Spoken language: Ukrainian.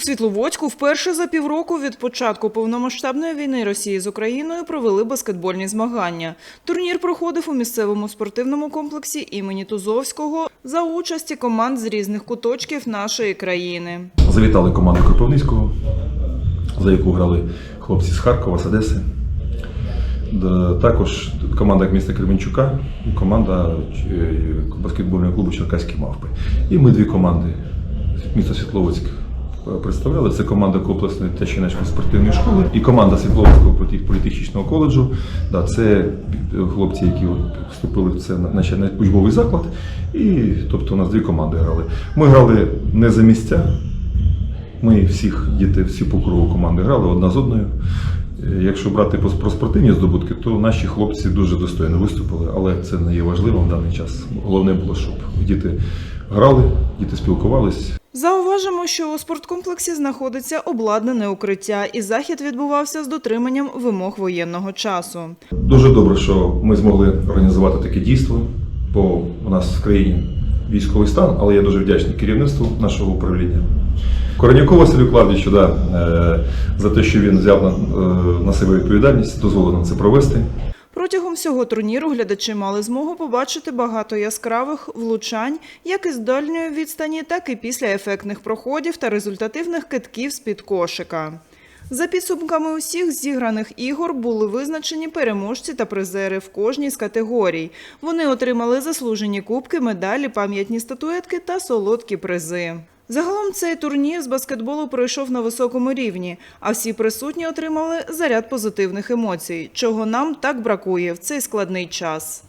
У Світловодську вперше за півроку від початку повномасштабної війни Росії з Україною провели баскетбольні змагання. Турнір проходив у місцевому спортивному комплексі імені Тузовського за участі команд з різних куточків нашої країни. Завітали команду Кропивницького, за яку грали хлопці з Харкова, з Одеси. Також команда міста Кременчука і команда е, баскетбольного клубу Черкаські мавпи. І ми дві команди міста Світловодськ представляли. Це команда комплексної та спортивної школи і команда Світловодського політех- політехнічного коледжу. Да, це е, хлопці, які вступили в це на- учбовий заклад. І тобто у нас дві команди грали. Ми грали не за місця, ми всіх діти, всі по кругу команди грали одна з одною. Е, Якщо брати про спортивні здобутки, то наші хлопці дуже достойно виступили, але це не є важливим в даний час. Головне було, щоб діти грали, діти спілкувались. Зауважимо, що у спорткомплексі знаходиться обладнане укриття, і захід відбувався з дотриманням вимог воєнного часу. Дуже добре, що ми змогли організувати таке дійство, бо у нас в країні військовий стан, але я дуже вдячний керівництву нашого управління. Коренюку Василю Клавдічу да, е, за те, що він взяв на, е, на себе відповідальність, дозволив нам це провести. Протягом всього турніру глядачі мали змогу побачити багато яскравих влучань, як із дальньої відстані, так і після ефектних проходів та результативних китків з-під кошика. За підсумками усіх зіграних ігор були визначені переможці та призери в кожній з категорій. Вони отримали заслужені кубки, медалі, пам'ятні статуетки та солодкі призи. Загалом цей турнір з баскетболу пройшов на високому рівні, а всі присутні отримали заряд позитивних емоцій, чого нам так бракує в цей складний час.